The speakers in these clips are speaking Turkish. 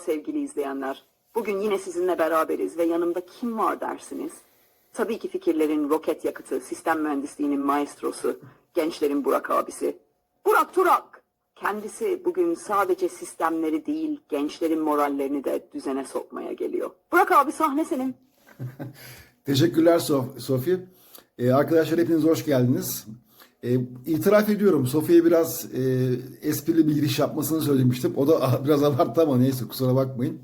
sevgili izleyenler. Bugün yine sizinle beraberiz ve yanımda kim var dersiniz? Tabii ki fikirlerin roket yakıtı, sistem mühendisliğinin maestrosu, gençlerin Burak abisi. Burak Turak! Kendisi bugün sadece sistemleri değil, gençlerin morallerini de düzene sokmaya geliyor. Burak abi sahne senin. Teşekkürler Sof Sofi. Ee, arkadaşlar hepiniz hoş geldiniz. Ee, itiraf ediyorum Sofi'ye biraz e, esprili bir giriş yapmasını söylemiştim. O da biraz abarttı ama neyse kusura bakmayın.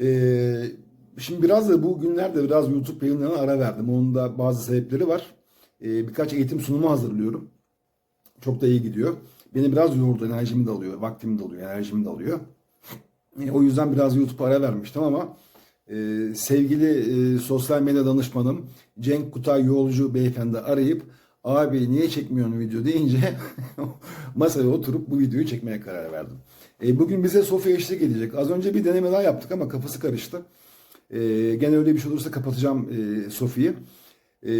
Ee, şimdi biraz da bu günlerde biraz YouTube yayınlarına ara verdim. Onun da bazı sebepleri var. Ee, birkaç eğitim sunumu hazırlıyorum. Çok da iyi gidiyor. Beni biraz yordu, enerjimi de alıyor, vaktimi de alıyor, enerjimi de alıyor. E, O yüzden biraz YouTube'a ara vermiştim ama e, sevgili e, sosyal medya danışmanım Cenk Kutay Yolcu beyefendi arayıp abi niye çekmiyorsun video deyince masaya oturup bu videoyu çekmeye karar verdim. E, bugün bize Sofya eşlik edecek. Az önce bir deneme daha yaptık ama kafası karıştı. E, gene öyle bir şey olursa kapatacağım e, Sofi'yi. E,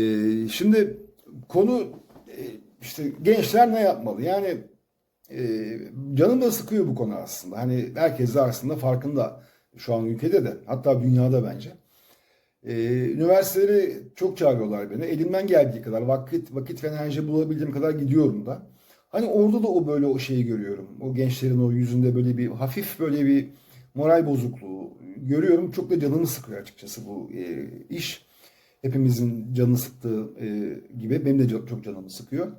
şimdi konu e, işte gençler ne yapmalı? Yani e, canım da sıkıyor bu konu aslında. Hani herkes de aslında farkında şu an ülkede de hatta dünyada bence. E, üniversiteleri çok çağırıyorlar beni. Elimden geldiği kadar vakit vakit ve enerji bulabildiğim kadar gidiyorum da. Hani orada da o böyle o şeyi görüyorum. O gençlerin o yüzünde böyle bir hafif böyle bir moral bozukluğu görüyorum. Çok da canımı sıkıyor açıkçası bu e, iş. Hepimizin canını sıktığı e, gibi benim de çok canımı sıkıyor.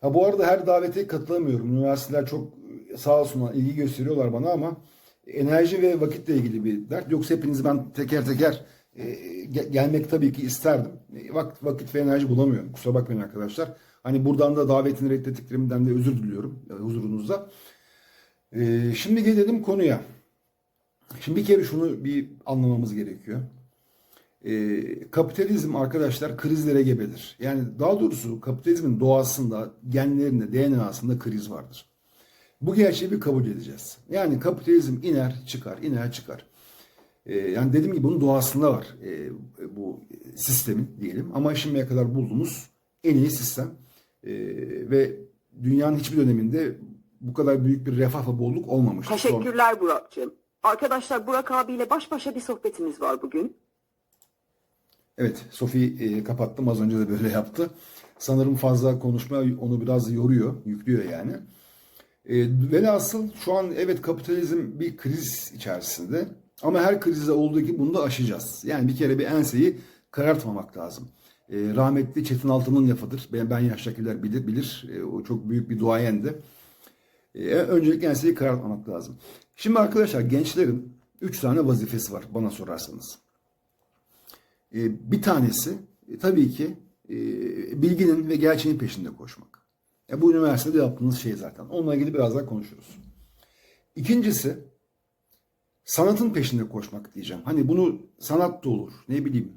Ha bu arada her davete katılamıyorum. Üniversiteler çok sağ olsunlar ilgi gösteriyorlar bana ama enerji ve vakitle ilgili bir dert. Yoksa hepinizi ben teker teker e, ge- gelmek tabii ki isterdim. E, Vakit, vakit ve enerji bulamıyorum. Kusura bakmayın arkadaşlar. Hani buradan da davetini reddettiklerimden de özür diliyorum e, huzurunuzda. E, şimdi gelelim konuya. Şimdi bir kere şunu bir anlamamız gerekiyor. E, kapitalizm arkadaşlar krizlere gebedir. Yani daha doğrusu kapitalizmin doğasında, genlerinde, DNA'sında kriz vardır. Bu gerçeği bir kabul edeceğiz. Yani kapitalizm iner çıkar, iner çıkar. E, yani dediğim gibi bunun doğasında var e, bu sistemin diyelim. Ama şimdiye kadar bulduğumuz en iyi sistem. E, ve dünyanın hiçbir döneminde bu kadar büyük bir refah ve bolluk olmamıştır. Son- Teşekkürler Burak'cığım. Arkadaşlar Burak abiyle baş başa bir sohbetimiz var bugün. Evet, Sofi e, kapattım. Az önce de böyle yaptı. Sanırım fazla konuşma onu biraz yoruyor, yüklüyor yani. E, velhasıl şu an evet kapitalizm bir kriz içerisinde. Ama her krizde olduğu gibi bunu da aşacağız. Yani bir kere bir enseyi karartmamak lazım. E, rahmetli Çetin Altın'ın lafıdır. Ben, ben yaştakiler bilir, bilir. E, o çok büyük bir duayendi. E, öncelikle enseyi karartmamak lazım. Şimdi arkadaşlar gençlerin üç tane vazifesi var bana sorarsanız. E, bir tanesi e, tabii ki e, bilginin ve gerçeğin peşinde koşmak. E, bu üniversitede yaptığınız şey zaten. Onunla ilgili biraz daha konuşuruz. İkincisi sanatın peşinde koşmak diyeceğim. Hani bunu sanat da olur, ne bileyim,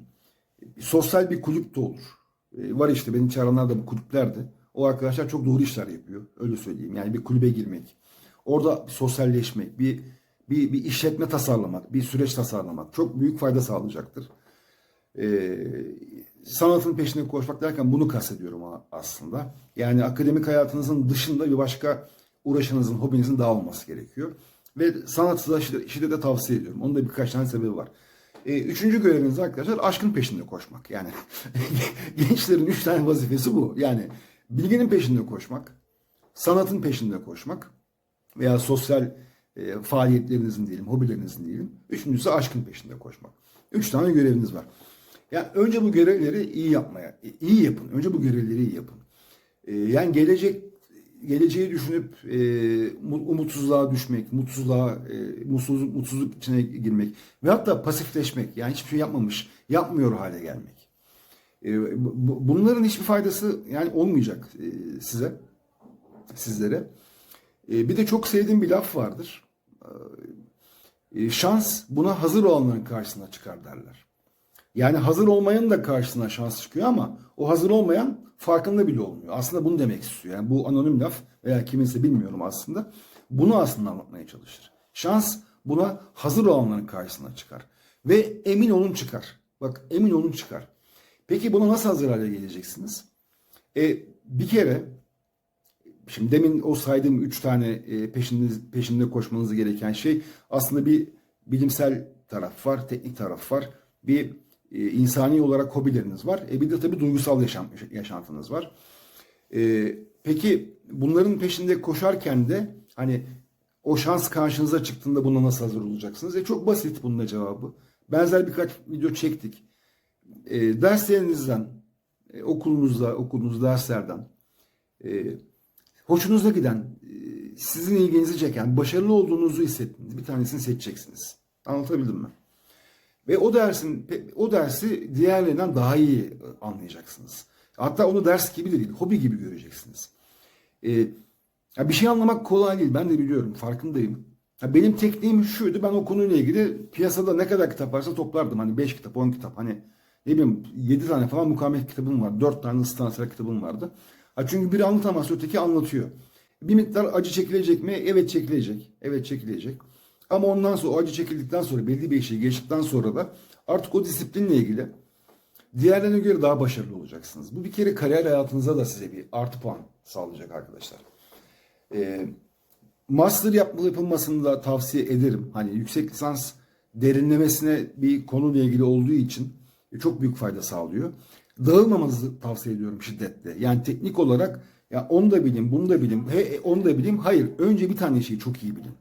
sosyal bir kulüp de olur. E, var işte beni çağıranlar da bu kulüplerde. O arkadaşlar çok doğru işler yapıyor. Öyle söyleyeyim. Yani bir kulübe girmek. Orada sosyalleşmek, bir bir, bir işletme tasarlamak, bir süreç tasarlamak çok büyük fayda sağlayacaktır. Ee, sanatın peşinde koşmak derken bunu kastediyorum aslında. Yani akademik hayatınızın dışında bir başka uğraşınızın, hobinizin daha olması gerekiyor. Ve sanatı da şiddet- şiddetle tavsiye ediyorum. Onun da birkaç tane sebebi var. Ee, üçüncü göreviniz arkadaşlar aşkın peşinde koşmak. Yani gençlerin üç tane vazifesi bu. Yani bilginin peşinde koşmak, sanatın peşinde koşmak veya sosyal e, faaliyetlerinizin diyelim, hobilerinizin diyelim. Üçüncüsü aşkın peşinde koşmak. Üç tane göreviniz var. Yani önce bu görevleri iyi yapmaya, iyi yapın. Önce bu görevleri iyi yapın. E, yani gelecek geleceği düşünüp e, mu- umutsuzluğa düşmek, mutsuzluğa, e, mutsuzluk, mutsuzluk içine girmek ve hatta pasifleşmek, yani hiçbir şey yapmamış, yapmıyor hale gelmek. E, bu- bunların hiçbir faydası yani olmayacak e, size, sizlere. E, bir de çok sevdiğim bir laf vardır. E, şans buna hazır olanların karşısına çıkar derler. Yani hazır olmayanın da karşısına şans çıkıyor ama o hazır olmayan farkında bile olmuyor. Aslında bunu demek istiyor. Yani bu anonim laf veya kiminse bilmiyorum aslında. Bunu aslında anlatmaya çalışır. Şans buna hazır olanların karşısına çıkar. Ve emin olun çıkar. Bak emin olun çıkar. Peki buna nasıl hazır hale geleceksiniz? E, bir kere Şimdi demin o saydığım üç tane e, peşinde, peşinde koşmanız gereken şey aslında bir bilimsel taraf var, teknik taraf var. Bir e, insani olarak hobileriniz var. E bir de tabii duygusal yaşam, yaşantınız var. E, peki bunların peşinde koşarken de hani o şans karşınıza çıktığında buna nasıl hazır olacaksınız? E çok basit bunun cevabı. Benzer birkaç video çektik. E, derslerinizden, e, okulunuzda, okuduğunuz derslerden e, hoşunuza giden, e, sizin ilginizi çeken, başarılı olduğunuzu hissettiğiniz bir tanesini seçeceksiniz. Anlatabildim mi? Ve o dersin o dersi diğerlerinden daha iyi anlayacaksınız. Hatta onu ders gibi de değil, hobi gibi göreceksiniz. Ee, ya bir şey anlamak kolay değil. Ben de biliyorum, farkındayım. Ya benim tekniğim şuydu. Ben o konuyla ilgili piyasada ne kadar kitap varsa toplardım. Hani 5 kitap, 10 kitap. Hani ne bileyim 7 tane falan mukavemet kitabım var. 4 tane ıslah kitabım vardı. Ha çünkü biri anlatamazsa öteki anlatıyor. Bir miktar acı çekilecek mi? Evet çekilecek. Evet çekilecek. Ama ondan sonra o acı çekildikten sonra belli bir şey geçtikten sonra da artık o disiplinle ilgili diğerlerine göre daha başarılı olacaksınız. Bu bir kere kariyer hayatınıza da size bir artı puan sağlayacak arkadaşlar. Ee, master yapma, yapılmasını da tavsiye ederim. Hani yüksek lisans derinlemesine bir konuyla ilgili olduğu için çok büyük fayda sağlıyor. Dağılmamanızı tavsiye ediyorum şiddetle. Yani teknik olarak ya onu da bileyim, bunu da bileyim, he, onu da bileyim. Hayır, önce bir tane şeyi çok iyi bilin.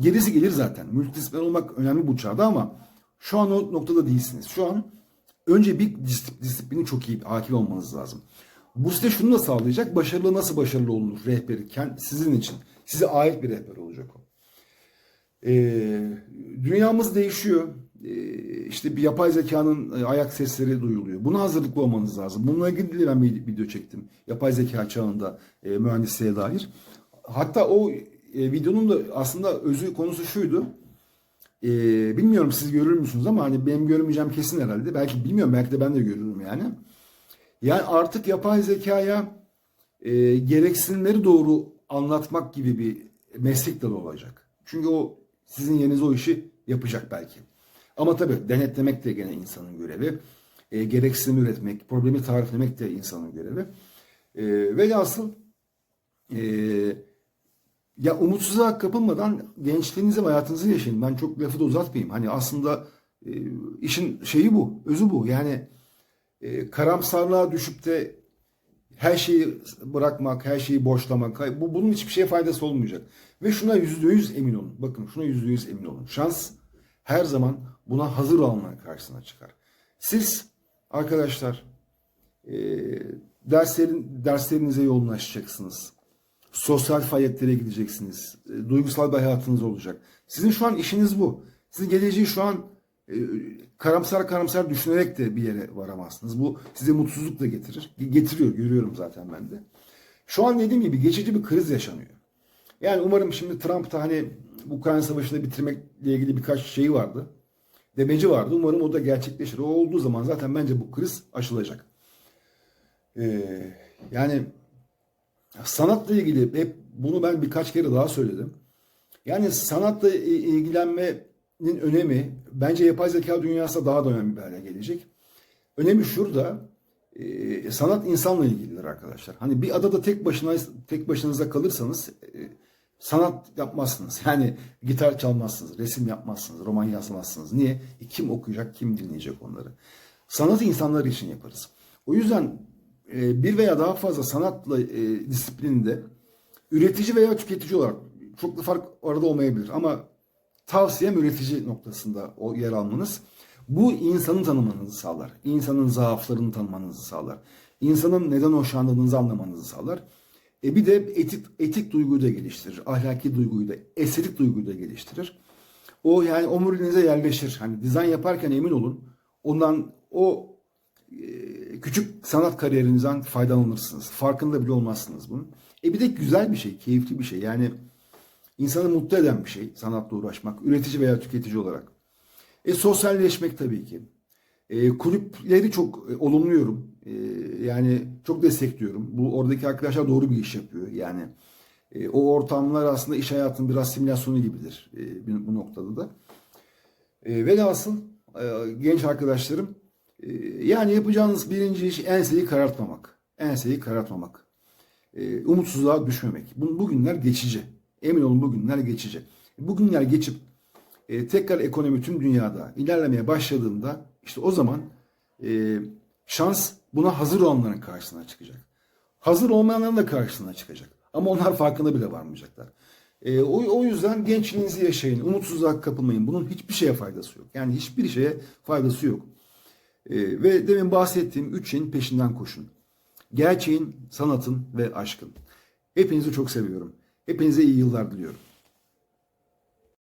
Gerisi gelir zaten. Multidisipliner olmak önemli bu çağda ama şu an o noktada değilsiniz. Şu an önce bir dis- disiplini çok iyi hakim olmanız lazım. Bu size şunu da sağlayacak. Başarılı nasıl başarılı olunur rehberi? Sizin için. Size ait bir rehber olacak o. Ee, dünyamız değişiyor. Ee, işte bir yapay zekanın e, ayak sesleri duyuluyor. Buna hazırlıklı olmanız lazım. Bununla ilgili ben bir video çektim. Yapay zeka çağında e, mühendisliğe dair. Hatta o e, videonun da aslında özü konusu şuydu. E, bilmiyorum siz görür müsünüz ama hani benim görmeyeceğim kesin herhalde. Belki bilmiyorum belki de ben de görürüm yani. Yani artık yapay zekaya e, gereksinimleri doğru anlatmak gibi bir meslek dalı olacak. Çünkü o sizin yerinize o işi yapacak belki. Ama tabii denetlemek de gene insanın görevi. E, gereksinim üretmek, problemi tariflemek de insanın görevi. E, velhasıl e, ya umutsuzluğa kapılmadan gençliğinizi ve hayatınızı yaşayın. Ben çok lafı da uzatmayayım. Hani aslında e, işin şeyi bu, özü bu. Yani e, karamsarlığa düşüp de her şeyi bırakmak, her şeyi boşlamak, bu bunun hiçbir şeye faydası olmayacak. Ve şuna yüzde yüz emin olun. Bakın şuna yüzde yüz emin olun. Şans her zaman buna hazır olmanın karşısına çıkar. Siz arkadaşlar e, derslerin derslerinize yoğunlaşacaksınız. Sosyal faaliyetlere gideceksiniz. E, duygusal bir hayatınız olacak. Sizin şu an işiniz bu. Sizin geleceği şu an e, karamsar karamsar düşünerek de bir yere varamazsınız. Bu size mutsuzluk da getirir. Getiriyor, görüyorum zaten ben de. Şu an dediğim gibi geçici bir kriz yaşanıyor. Yani umarım şimdi Trump da hani Ukrayna Savaşı'nı bitirmekle ilgili birkaç şeyi vardı. Demeci vardı. Umarım o da gerçekleşir. O olduğu zaman zaten bence bu kriz aşılacak. Ee, yani sanatla ilgili hep bunu ben birkaç kere daha söyledim. Yani sanatla ilgilenmenin önemi bence yapay zeka dünyasında daha da önemli bir hale gelecek. Önemi şurada. E, sanat insanla ilgilidir arkadaşlar. Hani bir adada tek başına tek başınıza kalırsanız e, sanat yapmazsınız. Yani gitar çalmazsınız, resim yapmazsınız, roman yazmazsınız. Niye? E, kim okuyacak, kim dinleyecek onları? Sanatı insanlar için yaparız. O yüzden bir veya daha fazla sanatla e, disiplininde üretici veya tüketici olarak çok da fark arada olmayabilir ama tavsiyem üretici noktasında o yer almanız. Bu insanı tanımanızı sağlar. İnsanın zaaflarını tanımanızı sağlar. İnsanın neden hoşlandığınızı anlamanızı sağlar. E bir de etik, etik duyguyu da geliştirir. Ahlaki duyguyu da, estetik duyguyu da geliştirir. O yani omuriliğinize yerleşir. Hani dizayn yaparken emin olun. Ondan o e, küçük sanat kariyerinizden faydalanırsınız. Farkında bile olmazsınız bunun. E bir de güzel bir şey, keyifli bir şey. Yani insanı mutlu eden bir şey sanatla uğraşmak. Üretici veya tüketici olarak. E sosyalleşmek tabii ki. E, kulüpleri çok e, olumluyorum. E, yani çok destekliyorum. Bu oradaki arkadaşlar doğru bir iş yapıyor. Yani e, o ortamlar aslında iş hayatının biraz simülasyonu gibidir e, bu noktada da. E, velhasıl e, genç arkadaşlarım yani yapacağınız birinci iş enseyi karartmamak. Enseyi karartmamak. E, umutsuzluğa düşmemek. Bu, bugünler geçici. Emin olun bugünler geçici. Bugünler geçip e, tekrar ekonomi tüm dünyada ilerlemeye başladığında işte o zaman e, şans buna hazır olanların karşısına çıkacak. Hazır olmayanların da karşısına çıkacak. Ama onlar farkında bile varmayacaklar. E, o, o yüzden gençliğinizi yaşayın. Umutsuzluğa kapılmayın. Bunun hiçbir şeye faydası yok. Yani hiçbir şeye faydası yok. E, ve demin bahsettiğim üç şeyin peşinden koşun. Gerçeğin, sanatın ve aşkın. Hepinizi çok seviyorum. Hepinize iyi yıllar diliyorum.